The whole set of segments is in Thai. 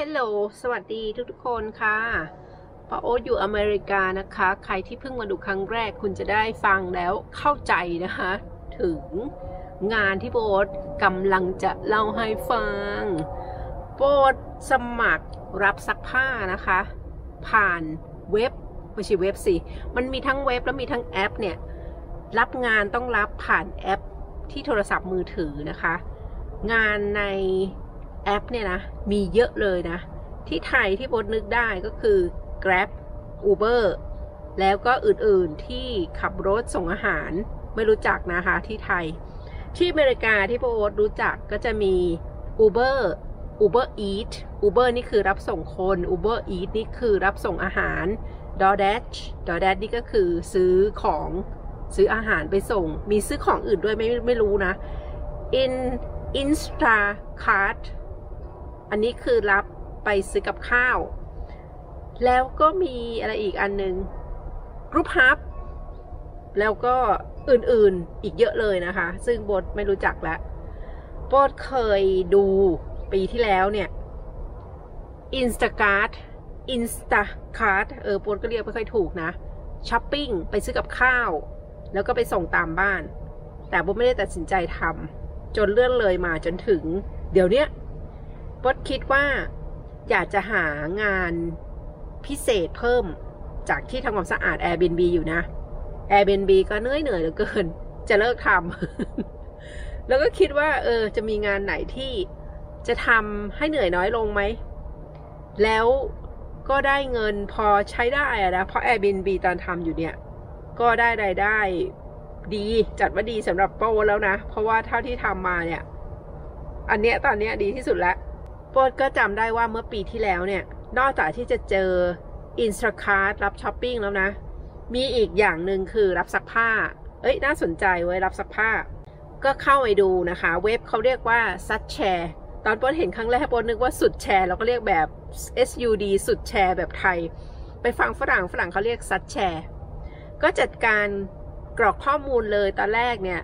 ฮลโหล สวัสดีทุกๆคนค่ะปาโอ๊ตอยู่อเมริกานะคะ ใครที่เพิ่งมาดูครั้งแรกคุณจะได้ฟังแล้วเข้าใจนะคะ ถึงงานที่โบทกำลังจะเล่าให้ฟังโบทสมัครรับซักผ้านะคะ ผ่านเว็บไม่ใช่เว็บสิ มันมีทั้งเว็บแล้วมีทั้งแอปเนี่ย รับงานต้องรับผ่านแอปที่โทรศัพท์มือถือนะคะ งานใน แอปเนี่ยนะ มีเยอะเลยนะ ที่ไทยที่โบทนึกได้ก็คือ Grab Uber แล้วก็อื่นๆที่ขับรถส่งอาหารไม่รู้จักนะคะที่ไทย ที่อเมริกาที่โบทรู้จักก็จะมี Uber Uber Eat Uber นี่คือรับส่งคน Uber Eat นี่คือรับส่งอาหาร DoorDash DoorDash นี่ก็คือซื้อของซื้ออาหารไปส่ง มีซื้อของอื่นด้วยไม่ไม่รู้นะ In Instacart อันนี้คือรับไปซื้อกับข้าว แล้วก็มีอะไรอีกอันหนึ่ง Group Hub แล้วก็อื่นๆอีกเยอะเลยนะคะ ซึ่งโบทไม่รู้จักแล้วโบทเคยดูปีที่แล้วเนี่ย Instacart Instacart เออโบทก็เรียกไม่ค่อยถูกนะช้อปปิ้งไปซื้อกับข้าว แล้วก็ไปส่งตามบ้าน แต่โบทไม่ได้ตัดสินใจทำจนเลื่อนเลยมาจนถึง เดี๋ยวนี้ ยโบทคิดว่าอยากจะหางานพิเศษเพิ่มจากที่ทำความสะอาด Airbnb อยู่นะ Airbnb ก็เหนื่อยเหนื่อยเหลือเกิน จะเลิกทำ แล้วก็คิดว่า เออ จะมีงานไหนที่จะทำให้เหนื่อยน้อยลงไหม แล้วก็ได้เงินพอใช้ได้อะนะ เพราะ Airbnb ตอนทำอยู่เนี่ย ก็ได้รายได้ดีจัดว่าดีสำหรับโป้แล้วนะ เพราะว่าเท่าที่ทำมาเนี่ย อันเนี้ยตอนเนี้ยดีที่สุดแล้ว โป้ก็จำได้ว่าเมื่อปีที่แล้วเนี่ย นอกจากที่จะเจอ Instacart รับช้อปปิ้งแล้วนะ มีอีกอย่างหนึ่งคือรับซักผ้า เอ้ยน่าสนใจไว้ยรับซักผ้า ก็เข้าไปดูนะคะ เว็บเขาเรียกว่าซัดแชร์ตอนโป้เห็นครั้งแรกโป้นึกว่าสุดแชร์เราก็เรียกแบบ SUD สุดแชร์แบบไทย ไปฟังฝรั่งฝรั่งเขาเรียกซัดแชร์ก็จัดการกรอกข้อมูลเลยตอนแรกเนี่ย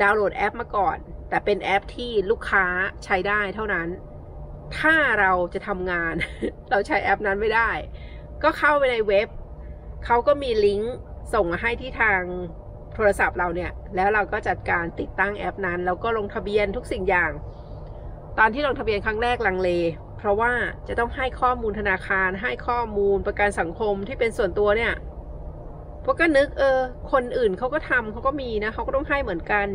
ดาวน์โหลดแอปมาก่อน แต่เป็นแอปที่ลูกค้าใช้ได้เท่านั้น ถ้าเราจะทำงาน เราใช้แอปนั้นไม่ได้ ก็เข้าไปในเว็บ เขาก็มีลิงก์ส่งมาให้ที่ทางโทรศัพท์เราเนี่ย แล้วเราก็จัดการติดตั้งแอปนั้น แล้วก็ลงทะเบียนทุกสิ่งอย่าง ตอนที่ลงทะเบียนครั้งแรกลังเล เพราะว่าจะต้องให้ข้อมูลธนาคาร ให้ข้อมูลประกันสังคมที่เป็นส่วนตัวเนี่ยพวกก็นึกเออ คนอื่นเขาก็ทำเขาก็มีนะเขาก็ต้องให้เหมือนกัน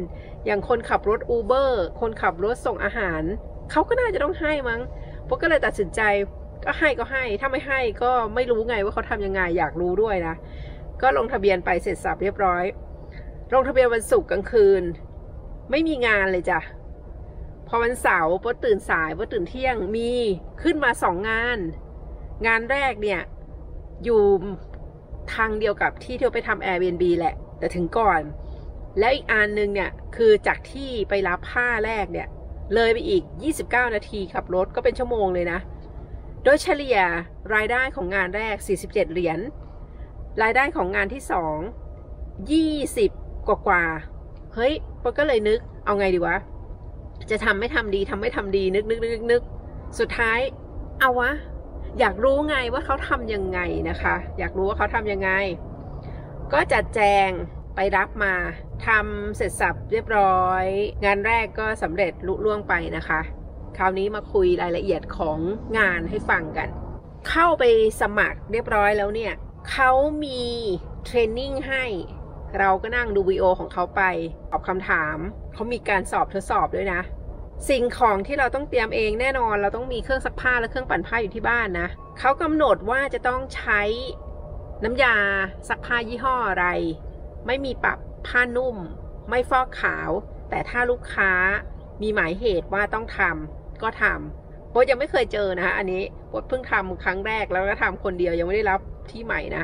อย่างคนขับรถอูเบอร์คนขับรถส่งอาหาร เขาก็น่าจะต้องให้มั้งพวกก็เลยตัดสินใจก็ให้ก็ให้ ถ้าไม่ให้ก็ไม่รู้ไงว่าเขาทำยังไงอยากรู้ด้วยนะ ก็ลงทะเบียนไปเสร็จสับเรียบร้อย ลงทะเบียนวันศุกร์กลางคืน ไม่มีงานเลยจ้ะ พอวันเสาร์ปอตื่นสายปอตื่นเที่ยงมีขึ้นมาสองงาน งานแรกเนี่ย อยู่ทางเดียวกับที่เที่ยวไปทำ Airbnb แหละ แต่ถึงก่อน แล้วอีกอันหนึงเนี่ย คือจากที่ไปรับผ้าแรกเนี่ย เลยไปอีก 29 นาทีขับรถก็เป็นชั่วโมงเลยนะ โดยเฉลี่ยรายได้ของงานแรก 47 เหรียญ รายได้ของงานที่ 2 20 กว่ากว่า เฮ้ยปก็เลยนึก เอาไงดีวะ จะทำไม่ทำดีทำไม่ทำดีนึกนึกนึกนึกสุดท้าย เอาวะ อยากรู้ไงว่าเขาทำยังไงนะคะ อยากรู้ว่าเขาทำยังไง ก็จัดแจง ไปรับมาทำเสร็จสับเรียบร้อย งานแรกก็สำเร็จลุล่วงไปนะคะ คราวนี้มาคุยรายละเอียดของงานให้ฟังกัน เข้าไปสมัครเรียบร้อยแล้วเนี่ยเขามีเทรนนิ่งให้ เราก็นั่งดูวิดีโอของเขาไปตอบคำถาม เขามีการสอบทดสอบด้วยนะ สิ่งของที่เราต้องเตรียมเองแน่นอน เราต้องมีเครื่องซักผ้าและเครื่องปั่นผ้าอยู่ที่บ้านนะเขากำหนดว่าจะต้องใช้น้ำยาซักผ้ายี่ห้ออะไร ไม่มีปรับผ้านุ่ม ไม่ฟอกขาว แต่ถ้าลูกค้ามีหมายเหตุว่าต้องทำก็ทำโบยังไม่เคยเจอนะคะอันนี้โบเพิ่งทำครั้งแรกแล้วก็ทำคนเดียวยังไม่ได้รับที่ใหม่นะ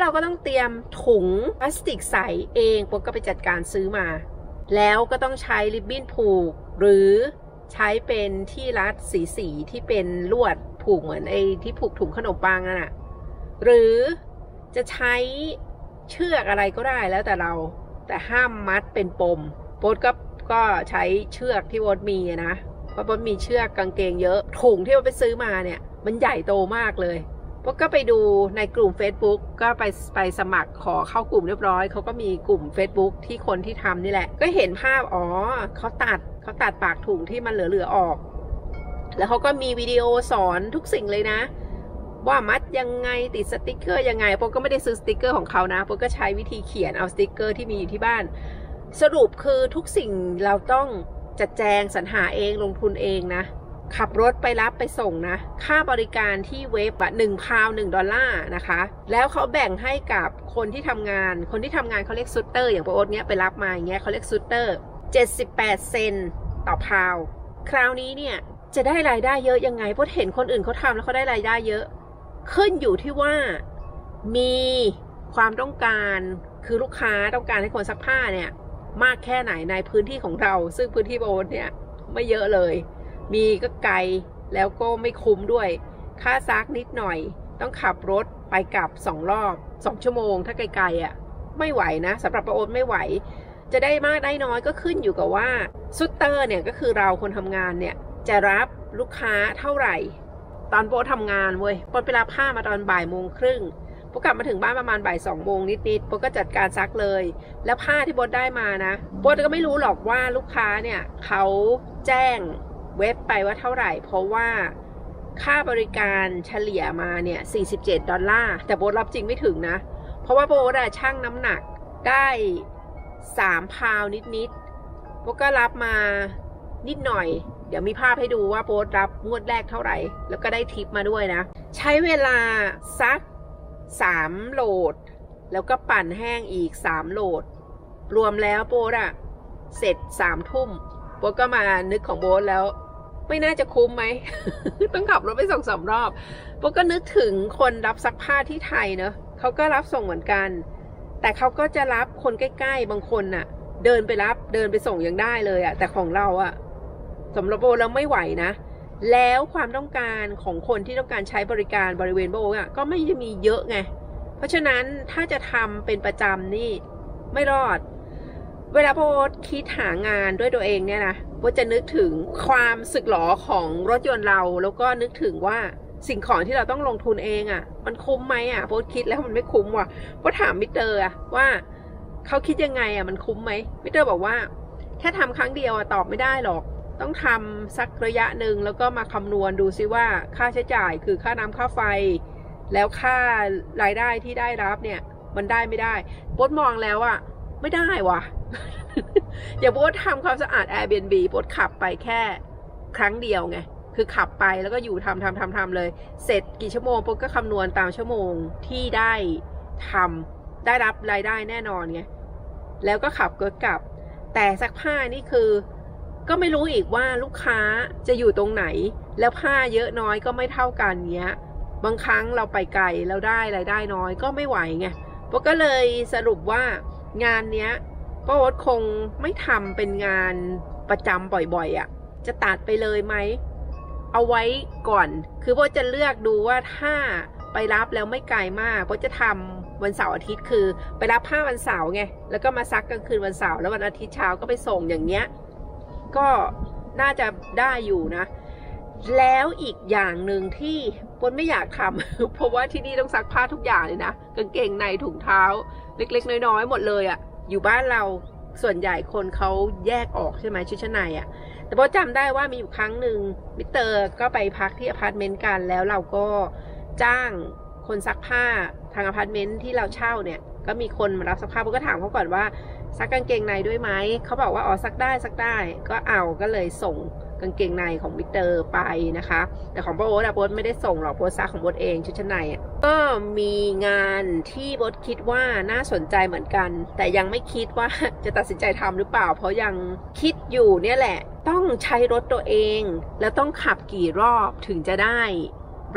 เราก็ต้องเตรียมถุงพลาสติกใสเองโบก็ไปจัดการซื้อมา แล้วก็ต้องใช้ริบบิ้นผูก หรือใช้เป็นที่รัดสีสีที่เป็นลวดผูกเหมือนไอ้ที่ผูกถุงขนมปังน่ะ หรือจะใช้ เชือกอะไรก็ได้แล้วแต่เราแต่ห้ามมัดเป็นปมโบทก็ก็ใช้เชือกที่โบทมีนะเพราะโบทมีเชือกกางเกงเยอะถุงที่โบทไปซื้อมาเนี่ย มันใหญ่โตมากเลยโบทก็ไปดูในกลุ่ม Facebook ก็ไปไปสมัครขอเข้ากลุ่มเรียบร้อยเขาก็มีกลุ่ม Facebook ที่คนที่ทำนี่แหละ ก็เห็นภาพอ๋อเขาตัดเขาตัดปากถุงที่มันเหลือๆออก แล้วเขาก็มีวิดีโอสอนทุกสิ่งเลยนะ ว่ามัดยังไงติดสติกเกอร์ยังไงโปก็ไม่ได้ซื้อสติกเกอร์ของเขานะโปก็ใช้วิธีเขียนเอาสติกเกอร์ที่มีอยู่ที่บ้าน สรุปคือทุกสิ่งเราต้องจัดแจงสรรหาเองลงทุนเองนะ ขับรถไปรับไปส่งนะ ค่าบริการที่เว็บอะหนึ่งพาวหนึ่งดอลลาร์นะคะ แล้วเขาแบ่งให้กับคนที่ทำงาน คนที่ทำงานเขาเรียกซูเตอร์อย่างโปโอ๊ตเนี้ยไปรับมาอย่างเงี้ยเขาเรียกซูเตอร์78เซนต่อพาว คราวนี้เนี่ยจะได้รายได้เยอะยังไงเพราะเห็นคนอื่นเขาทำแล้วเขาได้รายได้เยอะ ขึ้นอยู่ที่ว่ามีความต้องการคือลูกค้าต้องการให้คนซักผ้าเนี่ย มากแค่ไหนในพื้นที่ของเรา ซึ่งพื้นที่โบนเนี่ยไม่เยอะเลย มีก็ไกลแล้วก็ไม่คุ้มด้วย ค่าซักนิดหน่อย ต้องขับรถไปกลับสองรอบสองชั่วโมง ถ้าไกลๆอะ่ะ ไม่ไหวนะสำหรับประโอนไม่ไหว จะได้มากได้น้อยก็ขึ้นอยู่กับว่าซุตเตอร์เนี่ยก็คือเราคนทำงานเนี่ยจะรับลูกค้าเท่าไหร่ ตอนโบทำงานเว้ยโบไปรับผ้ามาตอนบ่ายโมงครึ่งโบกลับมาถึงบ้านประมาณบ่ายสองโมงนิดๆโบก็จัดการซักเลย แล้วผ้าที่โบได้มานะโบก็ไม่รู้หรอกว่าลูกค้าเนี่ยเขาแจ้งเว็บไปว่าเท่าไหร่ เพราะว่าค่าบริการเฉลี่ยมาเนี่ย 47 ดอลลาร์ แต่โบรับจริงไม่ถึงนะ เพราะว่าโบทอะช่างน้ำหนักได้ 3 พาวนิดๆโบก็รับมานิดหน่อย เดี๋ยวมีภาพให้ดูว่าโบทรับงวดแรกเท่าไหร่ แล้วก็ได้ทิปมาด้วยนะ ใช้เวลาซัก 3 โหลด แล้วก็ปั่นแห้งอีก 3 โหลด รวมแล้วโบทอะเสร็จ3ทุ่มโบทก็มานึกของโบทแล้ว ไม่น่าจะคุ้มไหม ต้องขับรถไปส่งสามรอบโบทก็นึกถึงคนรับซักผ้าที่ไทยเนอะเขาก็รับส่งเหมือนกัน แต่เขาก็จะรับคนใกล้ ๆ บางคนน่ะ เดินไปรับเดินไปส่งยังได้เลยอะแต่ของเราอะ สำหรับโบแล้วไม่ไหวนะ แล้วความต้องการของคนที่ต้องการใช้บริการบริเวณโบอะก็ไม่ได้มีเยอะไง เพราะฉะนั้นถ้าจะทำเป็นประจำนี่ไม่รอด เวลาโบคิดหางานด้วยตัวเองเนี่ยนะโบจะนึกถึงความสึกหรอของรถยนต์เราแล้วก็นึกถึงว่าสิ่งของที่เราต้องลงทุนเองอะ่ะ มันคุ้มไหมอะ่ะโบคิดแล้วมันไม่คุ้มว่ะโบถามมิเตอร์อะว่าเขาคิดยังไงอะ่ะมันคุ้มไหมมิเตอร์บอกว่าแค่ทำครั้งเดียวอะตอบไม่ได้หรอก ต้องทำสักระยะหนึ่งแล้วก็มาคำนวณดูซิว่าค่าใช้จ่ายคือค่าน้ำค่าไฟ แล้วค่ารายได้ที่ได้รับเนี่ย มันได้ไม่ได้โบดมองแล้วอะไม่ได้ว่ะ อย่างโบดทำความสะอาด Airbnb โบดขับไปแค่ครั้งเดียวไงคือขับไปแล้วก็อยู่ทำทำทำทำเลย เสร็จกี่ชั่วโมงโบดก็คำนวณตามชั่วโมงที่ได้ทำได้รับรายได้แน่นอนไงแล้วก็ขับก็กลับ แต่ซักผ้านี่คือ ก็ไม่รู้อีกว่าลูกค้าจะอยู่ตรงไหน แล้วผ้าเยอะน้อยก็ไม่เท่ากันเงี้ย บางครั้งเราไปไกลแล้วได้รายได้น้อยก็ไม่ไหวไงโบก็เลยสรุปว่างานเนี้ยป้าโอ๊ตคงไม่ทำเป็นงานประจำบ่อยๆอะ่ะ จะตัดไปเลยไหม เอาไว้ก่อน คือโบจะเลือกดูว่าถ้าไปรับแล้วไม่ไกลมากโบจะทำวันเสาร์อาทิตย์คือ ไปรับผ้าวันเสาร์ไง แล้วก็มาซักกลางคืนวันเสาร์แล้ววันอาทิตย์เช้าก็ไปส่งอย่างเงี้ย ก็น่าจะได้อยู่นะ แล้วอีกอย่างหนึ่งที่ปนไม่อยากทำเพราะว่าที่นี่ต้องซักผ้าทุกอย่างเลยนะกางเกงในถุงเท้า เล็กๆ น้อยๆ หมดเลยอะ่ะ อยู่บ้านเราส่วนใหญ่คนเขาแยกออกใช่ไหมชุดชั้นในอะ่ะ แต่พอจำได้ว่ามีอยู่ครั้งหนึ่งมิเตอร์ก็ไปพักที่อพาร์ตเมนต์กันแล้วเราก็จ้างคนซักผ้าทางอพาร์ตเมนต์ที่เราเช่าเนี่ย ก็มีคนมารับซักผ้าผมก็ถามเขาก่อนว่า ซักกางเกงในด้วยไหมเขาบอกว่าอ๋อซักได้ซักได้ ก็เอาก็เลยส่งกางเกงในของมิเตอร์ไปนะคะ แต่ของโบ๊ทอะโบ๊ทไม่ได้ส่งหรอกโบ๊ทซักของโบ๊ทเองชุดชั้นในก็มีงานที่โบ๊ทคิดว่าน่าสนใจเหมือนกัน แต่ยังไม่คิดว่าจะตัดสินใจทำหรือเปล่า เพราะยังคิดอยู่เนี่ยแหละ ต้องใช้รถตัวเอง แล้วต้องขับกี่รอบถึงจะได้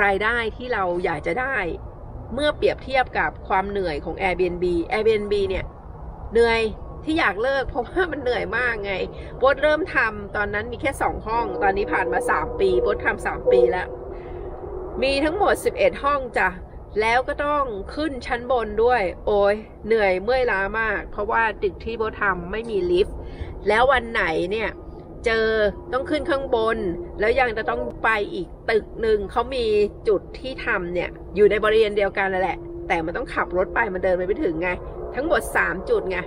รายได้ที่เราอยากจะได้ เมื่อเปรียบเทียบกับความเหนื่อยของ Airbnb Airbnb เนี่ย เหนื่อยที่อยากเลิกเพราะว่ามันเหนื่อยมากไงโบทเริ่มทำตอนนั้นมีแค่สองห้อง ตอนนี้ผ่านมาสามปีโบททำสามปีแล้ว มีทั้งหมด11ห้องจ้ะแล้วก็ต้องขึ้นชั้นบนด้วย โอ้ยเหนื่อยเมื่อยล้ามาก เพราะว่าตึกที่โบททำไม่มีลิฟต์แล้ววันไหนเนี่ยเจอต้องขึ้นข้างบน แล้วยังจะต้องไปอีกตึกหนึ่งเขามีจุดที่ทำเนี่ย อยู่ในบริเวณเดียวกันนั่นแหละ แต่มันต้องขับรถไปมันเดินไปไม่ถึงไง ทั้งหมด 3 จุดไง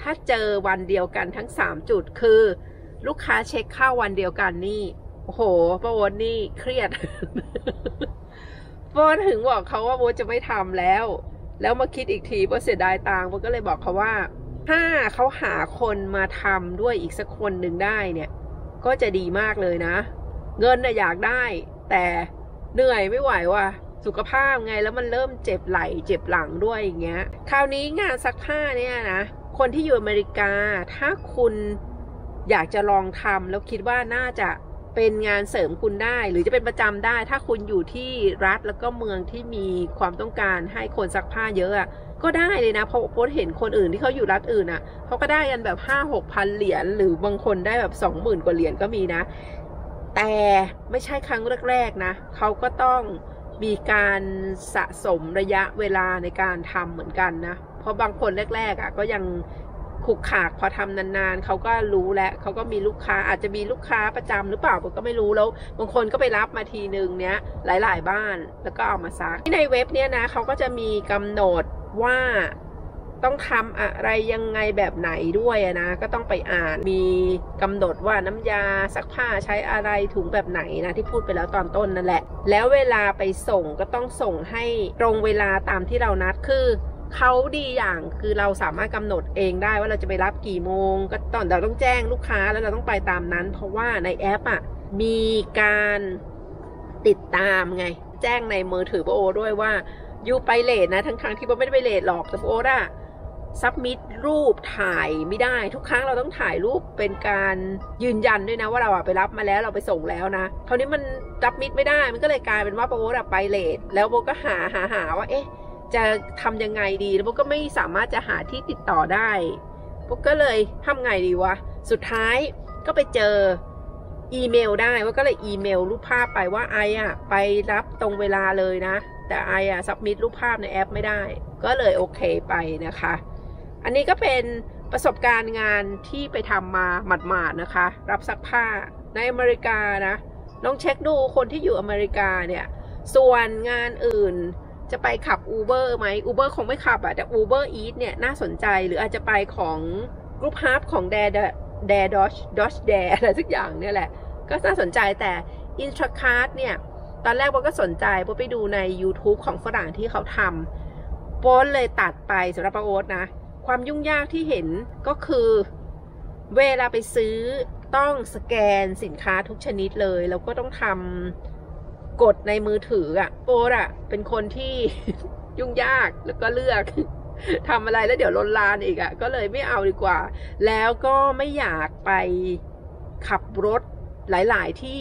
ถ้าเจอวันเดียวกันทั้ง 3 จุดคือ ลูกค้าเช็คเข้าวันเดียวกันนี่โอ้โหป้าโวนนี่เครียดป้าโวนถึงบอกเขาว่าโวจะไม่ทำแล้ว แล้วมาคิดอีกทีว่าเสียดายตังค์โวนก็เลยบอกเขาว่า ถ้าเขาหาคนมาทำด้วยอีกสักคนหนึ่งได้เนี่ย ก็จะดีมากเลยนะ เงินน่ะอยากได้ แต่เหนื่อยไม่ไหวว่ะ สุขภาพไงแล้วมันเริ่มเจ็บไหล่เจ็บหลังด้วยอย่างเงี้ย คราวนี้งานซักผ้าเนี่ยนะ คนที่อยู่อเมริกา ถ้าคุณอยากจะลองทำแล้วคิดว่าน่าจะเป็นงานเสริมคุณได้ หรือจะเป็นประจำได้ ถ้าคุณอยู่ที่รัฐแล้วก็เมืองที่มีความต้องการให้คนซักผ้าเยอะอะก็ได้เลยนะเพราะโพสเห็นคนอื่นที่เขาอยู่รัฐอื่นอะเขาก็ได้กันแบบห้าหกพันเหรียญหรือบางคนได้แบบสองหมื่นกว่าเหรียญก็มีนะ แต่ไม่ใช่ครั้งแรกๆนะเขาก็ต้อง มีการสะสมระยะเวลาในการทำเหมือนกันนะ เพราะบางคนแรก ๆอะก็ยังขุกขากพอทำนานๆเขาก็รู้แล้วเขาก็มีลูกค้าอาจจะมีลูกค้าประจำหรือเปล่าผมก็ไม่รู้แล้ว บางคนก็ไปรับมาทีนึงเนี้ยหลาย ๆ บ้านแล้วก็เอามาซักที่ในเว็บเนี้ยนะเขาก็จะมีกำหนดว่า ต้องทำอะไรยังไงแบบไหนด้วยนะ ก็ต้องไปอ่านมีกำหนดว่าน้ำยาซักผ้าใช้อะไรถุงแบบไหนนะที่พูดไปแล้วตอนต้นนั่นแหละ แล้วเวลาไปส่งก็ต้องส่งให้ตรงเวลาตามที่เรานัดคือเขาดีอย่างคือเราสามารถกำหนดเองได้ว่าเราจะไปรับกี่โมง ก็ตอนเราต้องแจ้งลูกค้าแล้วเราต้องไปตามนั้น เพราะว่าในแอปอะมีการติดตามไง แจ้งในมือถือโบโอด้วยว่ายูไปเลทนะทั้งครั้งที่โบไม่ได้ไปเลทหรอกแต่โบอะ ซับมิดรูปถ่ายไม่ได้ ทุกครั้งเราต้องถ่ายรูปเป็นการยืนยันด้วยนะ ว่าเราอะไปรับมาแล้วเราไปส่งแล้วนะคราวนี้มันรับมิดไม่ได้มันก็เลยกลายเป็นว่าโบอะไปเลทแล้วโบก็หาหาหาว่าเอ๊ะจะทำยังไงดีแล้วโบก็ไม่สามารถจะหาที่ติดต่อได้โบก็เลยทำไงดีวะสุดท้ายก็ไปเจออีเมลได้ว่าก็เลยอีเมลรูปภาพไปว่าไออะไปรับตรงเวลาเลยนะ แต่ไออะสับมิดรูปภาพในแอปไม่ได้ ก็เลยโอเคไปนะคะ อันนี้ก็เป็นประสบการณ์งานที่ไปทำมาหมาดๆนะคะ รับซักผ้าในอเมริกานะลองเช็คดูคนที่อยู่อเมริกาเนี่ย ส่วนงานอื่นจะไปขับ Uber ไหม Uber คงไม่ขับอะแต่ Uber Eat เนี่ยน่าสนใจหรืออาจจะไปของกรุ๊ปฮับของ d a r e d a r e Dodge Dodge Dare อะไรสักอย่างเนี่ยแหละ ก็น่าสนใจแต่ Instacart เนี่ย ตอนแรกโบก็สนใจโบไปดูใน YouTube ของฝรั่งที่เขาทำโบเลยตัดไปสำหรับโอ๊ตนะ ความยุ่งยากที่เห็นก็คือเวลาไปซื้อต้องสแกนสินค้าทุกชนิดเลย แล้วก็ต้องทำกดในมือถืออะโอ๊ตอะเป็นคนที่ยุ่งยากแล้วก็เลือกทำอะไรแล้วเดี๋ยวลนลานอีกอะก็เลยไม่เอาดีกว่า แล้วก็ไม่อยากไปขับรถหลาย ๆ ที่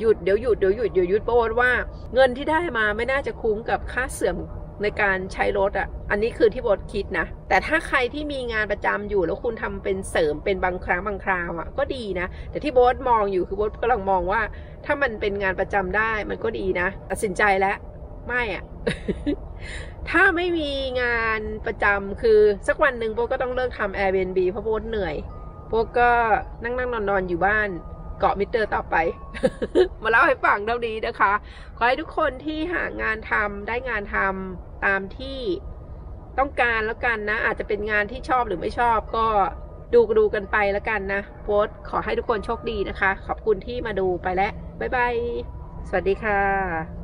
หยุดเดี๋ยวหยุดเดี๋ยวหยุดเดี๋ยวหยุดโปรว่า เงินที่ได้มาไม่น่าจะคุ้มกับค่าเสื่อม ในการใช้รถอะ อันนี้คือที่โบทคิดนะ แต่ถ้าใครที่มีงานประจำอยู่แล้วคุณทำเป็นเสริมเป็นบางครั้งบางคราวอะก็ดีนะ แต่ที่โบทมองอยู่คือโบทกำลังมองว่า ถ้ามันเป็นงานประจำได้มันก็ดีนะตัดสินใจแล้วไม่อะ ถ้าไม่มีงานประจำคือสักวันหนึ่งโบก็ต้องเลิกทำ Airbnb เพราะโบทเหนื่อยโบก็นั่งนั่งนอนนอนอยู่บ้าน เกาะมิเตอร์ต่อไป มาเล่าให้ฟังเท่านี้นะคะ ขอให้ทุกคนที่หางานทำได้งานทำตามที่ต้องการแล้วกันนะ อาจจะเป็นงานที่ชอบหรือไม่ชอบก็ดูดูกันไปแล้วกันนะโพสขอให้ทุกคนโชคดีนะคะ ขอบคุณที่มาดูไปแล้ว บ๊ายบาย สวัสดีค่ะ